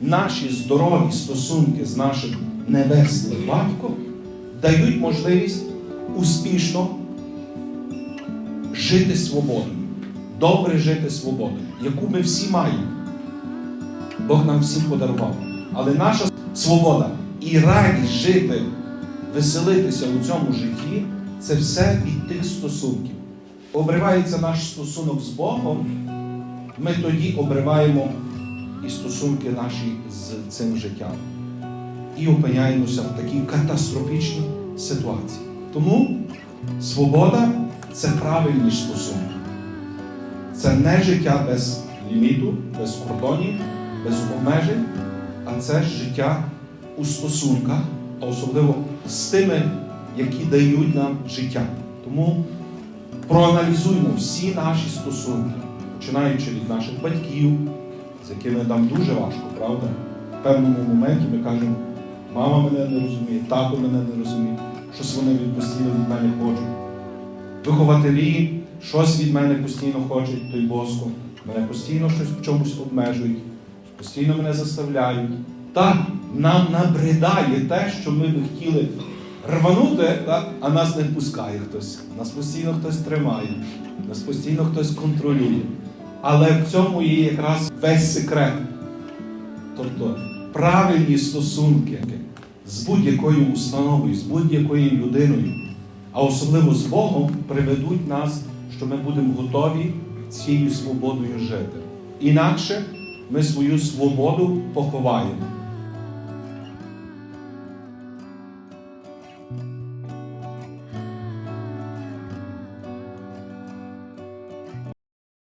Наші здорові стосунки з нашим небесним батьком дають можливість успішно жити свободою, добре жити свободою, яку ми всі маємо. Бог нам всім подарував. Але наша свобода і радість жити, веселитися у цьому житті це все від тих стосунків. Обривається наш стосунок з Богом, ми тоді обриваємо і стосунки наші з цим життям. І опиняємося в такій катастрофічній ситуації. Тому свобода це правильні стосунки. Це не життя без ліміту, без кордонів, без обмежень, а це життя у стосунках, а особливо з тими, які дають нам життя. Тому проаналізуймо всі наші стосунки, починаючи від наших батьків, з якими нам дуже важко, правда? В певному моменті ми кажемо, мама мене не розуміє, тато мене не розуміє, щось вони постійно від мене хочуть. Вихователі щось від мене постійно хочуть, той боско, мене постійно щось в чомусь обмежують, постійно мене заставляють. Так, нам набридає те, що ми би хотіли рванути, так, а нас не пускає хтось. Нас постійно хтось тримає, нас постійно хтось контролює. Але в цьому є якраз весь секрет. Тобто правильні стосунки з будь-якою установою, з будь-якою людиною, а особливо з Богом, приведуть нас, що ми будемо готові цією свободою жити. Інакше ми свою свободу поховаємо.